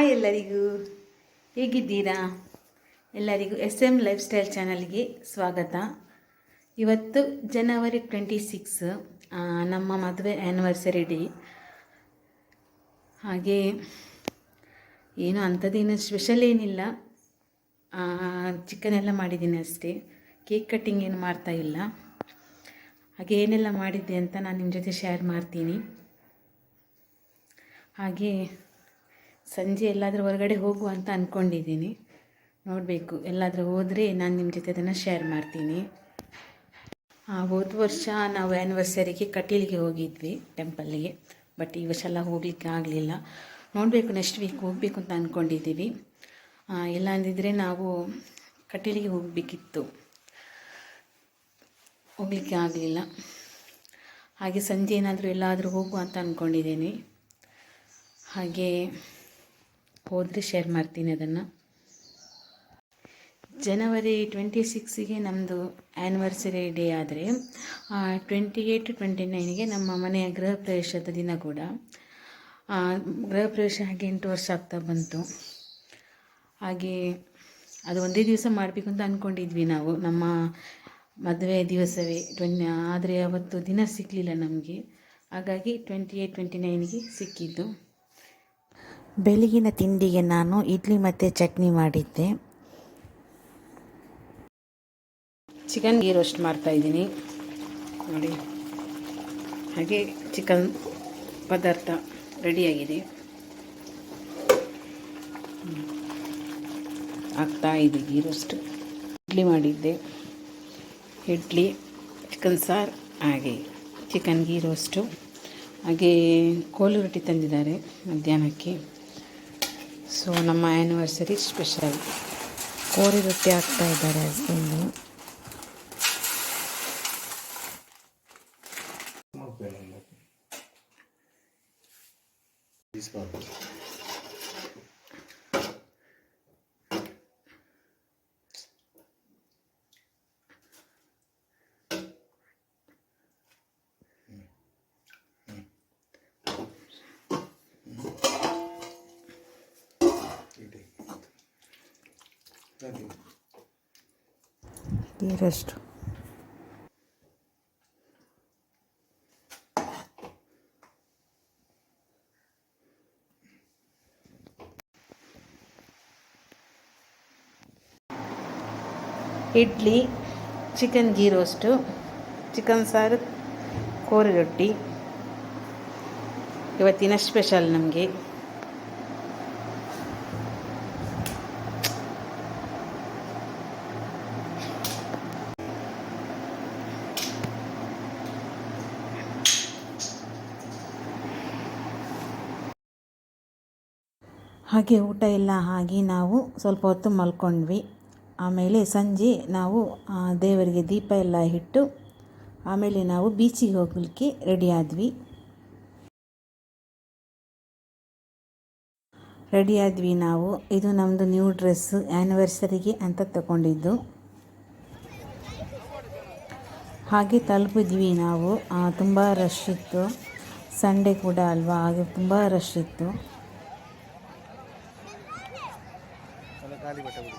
Hi ಎಲ್ಲರಿಗೂ. ಹೇಗಿದ್ದೀರಾ? ಎಲ್ಲರಿಗೂ ಎಸ್ ಎಂ ಲೈಫ್ ಸ್ಟೈಲ್ ಚಾನಲ್ಗೆ ಸ್ವಾಗತ. ಇವತ್ತು ಜನವರಿ ಟ್ವೆಂಟಿ ಸಿಕ್ಸ್ ನಮ್ಮ ಮದುವೆ ಆ್ಯನಿವರ್ಸರಿ ಡೇ ಹಾಗೆ ಏನು ಅಂಥದ್ದೇನು ಸ್ಪೆಷಲ್ ಏನಿಲ್ಲ. ಚಿಕನ್ ಎಲ್ಲ ಮಾಡಿದ್ದೀನಿ ಅಷ್ಟೇ. ಕೇಕ್ ಕಟ್ಟಿಂಗ್ ಏನು ಮಾಡ್ತಾ ಇಲ್ಲ. ಹಾಗೆ ಏನೆಲ್ಲ ಮಾಡಿದ್ದೆ ಅಂತ ನಾನು ನಿಮ್ಮ ಜೊತೆ ಶೇರ್ ಮಾಡ್ತೀನಿ. ಹಾಗೆ ಸಂಜೆ ಎಲ್ಲಾದರೂ ಹೊರಗಡೆ ಹೋಗುವ ಅಂತ ಅಂದ್ಕೊಂಡಿದ್ದೀನಿ ನೋಡಬೇಕು. ಎಲ್ಲಾದರೂ ಹೋದರೆ ನಾನು ನಿಮ್ಮ ಜೊತೆ ಅದನ್ನು ಶೇರ್ ಮಾಡ್ತೀನಿ. ಹೋದ ವರ್ಷ ನಾವು ಆ್ಯನಿವರ್ಸರಿಗೆ ಕಟೀಲಿಗೆ ಹೋಗಿದ್ವಿ ಟೆಂಪಲ್ಗೆ ಬಟ್ ಈ ವರ್ಷ ಎಲ್ಲ ಹೋಗಲಿಕ್ಕೆ ಆಗಲಿಲ್ಲ. ನೋಡಬೇಕು ನೆಕ್ಸ್ಟ್ ವೀಕ್ ಹೋಗಬೇಕು ಅಂತ ಅಂದ್ಕೊಂಡಿದ್ದೀವಿ ಇಲ್ಲ ಅಂದಿದ್ರೆ ನಾವು ಕಟೀಲಿಗೆ ಹೋಗಬೇಕಿತ್ತು. ಹೋಗಲಿಕ್ಕೆ ಆಗಲಿಲ್ಲ. ಹಾಗೆ ಸಂಜೆ ಏನಾದರೂ ಎಲ್ಲಾದರೂ ಹೋಗುವ ಅಂತ ಅಂದ್ಕೊಂಡಿದ್ದೀನಿ ಹಾಗೆ ಹೋದರೆ ಶೇರ್ ಮಾಡ್ತೀನಿ ಅದನ್ನು. ಜನವರಿ ಟ್ವೆಂಟಿ ಸಿಕ್ಸಿಗೆ ನಮ್ಮದು ಆ್ಯನಿವರ್ಸರಿ ಡೇ ಆದರೆ ಟ್ವೆಂಟಿ ಏಯ್ಟ್ ಟ್ವೆಂಟಿ ನೈನ್ಗೆ ನಮ್ಮ ಮನೆಯ ಗೃಹ ಪ್ರವೇಶದ ದಿನ ಕೂಡ. ಗೃಹ ಪ್ರವೇಶ ಹಾಗೆ ಎಂಟು ವರ್ಷ ಆಗ್ತಾ ಬಂತು. ಹಾಗೆ ಅದು ಒಂದೇ ದಿವಸ ಮಾಡಬೇಕು ಅಂತ ಅಂದ್ಕೊಂಡಿದ್ವಿ ನಾವು. ನಮ್ಮ ಮದುವೆ ದಿವಸವೇ, ಟ್ವೆನ್, ಆದರೆ ಅವತ್ತು ದಿನ ಸಿಗಲಿಲ್ಲ ನಮಗೆ. ಹಾಗಾಗಿ ಟ್ವೆಂಟಿ ಏಯ್ಟ್ ಟ್ವೆಂಟಿ ನೈನಿಗೆ ಸಿಕ್ಕಿದ್ದು. ಬೆಳಗಿನ ತಿಂಡಿಗೆ ನಾನು ಇಡ್ಲಿ ಮತ್ತು ಚಟ್ನಿ ಮಾಡಿದ್ದೆ. ಚಿಕನ್ ಗೀ ರೋಸ್ಟ್ ಮಾಡ್ತಾಯಿದ್ದೀನಿ ನೋಡಿ. ಹಾಗೆ ಚಿಕನ್ ಪದಾರ್ಥ ರೆಡಿಯಾಗಿದೆ ಆಗ್ತಾ ಇದೆ ಗೀ ರೋಸ್ಟ್ ಇಡ್ಲಿ ಮಾಡಿದ್ದೆ. ಇಡ್ಲಿ, ಚಿಕನ್ ಸಾರು, ಹಾಗೆ ಚಿಕನ್ ಗೀ ರೋಸ್ಟು ಹಾಗೆ ಕೋಲು ರೊಟ್ಟಿ ತಂದಿದ್ದಾರೆ ಮಧ್ಯಾಹ್ನಕ್ಕೆ. ಸೊ ನಮ್ಮ ಆ್ಯನಿವರ್ಸರಿ ಸ್ಪೆಷಲ್ ಕೋರಿ ರೊಟ್ಟಿ ಇದ್ದಾರೆ husband ನೀರಷ್ಟು idli chicken ghee roast chicken ಸಾರು ಕೋರಿ ರೊಟ್ಟಿ. ಇವತ್ತಿನ ಸ್ಪೆಷಲ್ ನಮಗೆ. ಹಾಗೆ ಊಟ ಎಲ್ಲ ಆಗಿ ನಾವು ಸ್ವಲ್ಪ ಹೊತ್ತು ಮಲ್ಕೊಂಡ್ವಿ. ಆಮೇಲೆ ಸಂಜೆ ನಾವು ದೇವರಿಗೆ ದೀಪ ಎಲ್ಲ ಇಟ್ಟು, ಆಮೇಲೆ ನಾವು ಬೀಚಿಗೆ ಹೋಗಲಿಕ್ಕೆ ರೆಡಿ ಆದ್ವಿ. ನಾವು. ಇದು ನಮ್ಮದು ನ್ಯೂ ಡ್ರೆಸ್ ಆ್ಯನಿವರ್ಸರಿಗೆ ಅಂತ ತಗೊಂಡಿದ್ದು. ಹಾಗೆ ತಲುಪಿದ್ವಿ ನಾವು. ತುಂಬ ರಶ್ ಇತ್ತು. ಸಂಡೇ ಕೂಡ ಅಲ್ವಾ, ಹಾಗೆ ತುಂಬ ರಶ್ ಇತ್ತು. gali bata bata.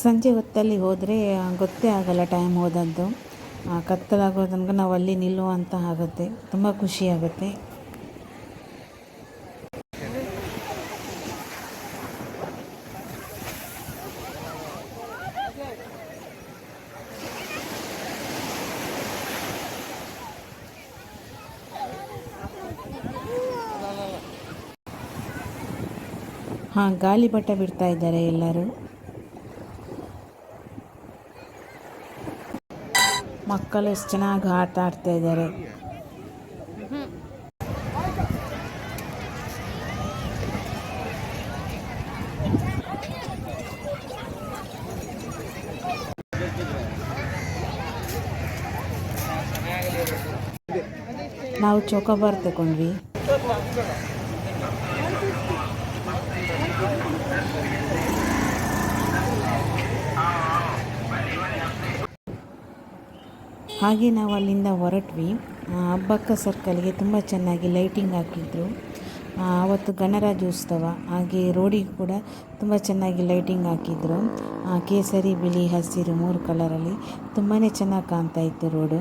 ಸಂಜೆ ಹೊತ್ತಲ್ಲಿ ಹೋದರೆ ಗೊತ್ತೇ ಆಗಲ್ಲ ಟೈಮ್ ಹೋದದ್ದು. ಕತ್ತಲಾಗೋ ತನಕ ನಾವು ಅಲ್ಲಿ ನಿಲ್ಲುವಂತ ಆಗುತ್ತೆ. ತುಂಬ ಖುಷಿ ಆಗುತ್ತೆ. ಹಾಂ ಗಾಳಿಪಟ ಬಿಡ್ತಾ ಇದ್ದಾರೆ ಎಲ್ಲರೂ. ಮಕ್ಕಳು ಎಷ್ಟು ಚೆನ್ನಾಗಿ ಆಟ ಆಡ್ತಾ ಇದ್ದಾರೆ ನಾವು ಚೌಕಾಬಾರ್ ತಗೊಂಡ್ವಿ ಹಾಗೆ ನಾವು ಅಲ್ಲಿಂದ ಹೊರಟ್ವಿ. ಹಬ್ಬಕ್ಕ ಸರ್ಕಲ್ಗೆ ತುಂಬ ಚೆನ್ನಾಗಿ ಲೈಟಿಂಗ್ ಹಾಕಿದ್ರು. ಆವತ್ತು ಗಣರಾಜ್ಯೋತ್ಸವ ಹಾಗೆ ರೋಡಿಗೆ ಕೂಡ ತುಂಬ ಚೆನ್ನಾಗಿ ಲೈಟಿಂಗ್ ಹಾಕಿದ್ರು. ಕೇಸರಿ, ಬಿಳಿ, ಹಸಿರು ಮೂರು ಕಲರಲ್ಲಿ ತುಂಬಾ ಚೆನ್ನಾಗಿ ಕಾಣ್ತಾ ಇತ್ತು ರೋಡು.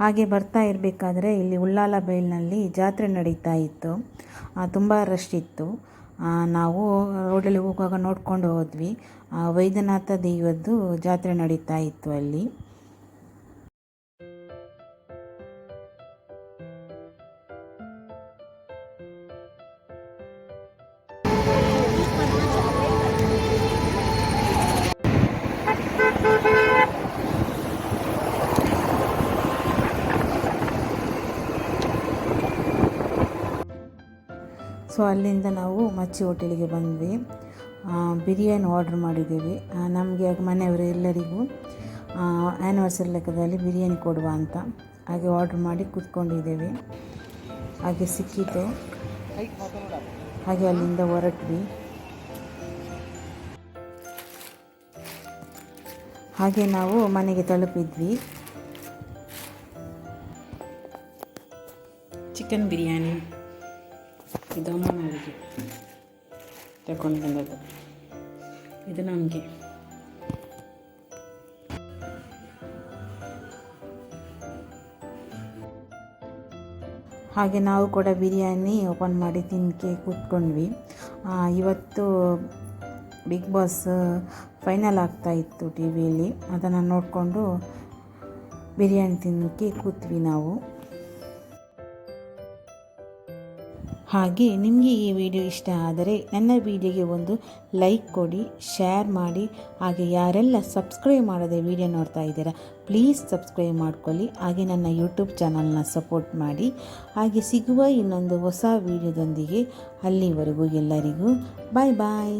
ಹಾಗೆ ಬರ್ತಾ ಇರಬೇಕಾದ್ರೆ ಇಲ್ಲಿ ಉಳ್ಳಾಲ ಬೈಲ್ನಲ್ಲಿ ಜಾತ್ರೆ ನಡೀತಾ ಇತ್ತು. ತುಂಬ ರಶ್ ಇತ್ತು. ನಾವು ರೋಡಲ್ಲಿ ಹೋಗುವಾಗ ನೋಡ್ಕೊಂಡು ಹೋದ್ವಿ. ವೈದ್ಯನಾಥ ದೈವದ್ದು ಜಾತ್ರೆ ನಡೀತಾ ಇತ್ತು ಅಲ್ಲಿ. ಸೊ ಅಲ್ಲಿಂದ ನಾವು ಮಚ್ಚಿ ಹೋಟೆಲಿಗೆ ಬಂದ್ವಿ. ಬಿರಿಯಾನಿ ಆರ್ಡ್ರ್ ಮಾಡಿದ್ದೀವಿ. ನಮಗೆ ಮನೆಯವರು ಎಲ್ಲರಿಗೂ ಆ್ಯನಿವರ್ಸರಿ ಲೆಕ್ಕದಲ್ಲಿ ಬಿರಿಯಾನಿ ಕೊಡುವ ಅಂತ ಹಾಗೆ ಆರ್ಡ್ರ್ ಮಾಡಿ ಕೂತ್ಕೊಂಡಿದ್ದೇವೆ. ಹಾಗೆ ಸಿಕ್ಕಿತು. ಹಾಗೆ ಅಲ್ಲಿಂದ ಹೊರಟ್ವಿ. ಹಾಗೆ ನಾವು ಮನೆಗೆ ತಲುಪಿದ್ವಿ. ಚಿಕನ್ ಬಿರಿಯಾನಿ ಇದು ನನಗೆ ತಗೊಂಡು ಬಂದದ್ದು ಇದು ನಮಗೆ. ಹಾಗೆ ನಾವು ಕೂಡ ಬಿರಿಯಾನಿ ಓಪನ್ ಮಾಡಿ ತಿನ್ನಕ್ಕೆ ಕೂತ್ಕೊಂಡ್ವಿ. ಇವತ್ತು ಬಿಗ್ ಬಾಸ್ ಫೈನಲ್ ಆಗ್ತಾ ಇತ್ತು ಟಿ ವಿಯಲ್ಲಿ. ಅದನ್ನು ನೋಡಿಕೊಂಡು ಬಿರಿಯಾನಿ ತಿನ್ನೋಕ್ಕೆ ಕೂತ್ವಿ ನಾವು. ಹಾಗೆ ನಿಮಗೆ ಈ ವಿಡಿಯೋ ಇಷ್ಟ ಆದರೆ ನನ್ನ ವಿಡಿಯೋಗೆ ಒಂದು ಲೈಕ್ ಕೊಡಿ ಶೇರ್ ಮಾಡಿ, ಹಾಗೆ ಯಾರೆಲ್ಲ ಸಬ್ಸ್ಕ್ರೈಬ್ ಮಾಡದೆ ವಿಡಿಯೋ ನೋಡ್ತಾ ಇದ್ದೀರಾ ಪ್ಲೀಸ್ ಸಬ್ಸ್ಕ್ರೈಬ್ ಮಾಡ್ಕೊಳ್ಳಿ, ಹಾಗೆ ನನ್ನ ಯೂಟ್ಯೂಬ್ ಚಾನಲ್ನ ಸಪೋರ್ಟ್ ಮಾಡಿ. ಹಾಗೆ ಸಿಗುವ ಇನ್ನೊಂದು ಹೊಸ ವಿಡಿಯೋದೊಂದಿಗೆ ಅಲ್ಲಿವರೆಗೂ ಎಲ್ಲರಿಗೂ ಬಾಯ್ ಬಾಯ್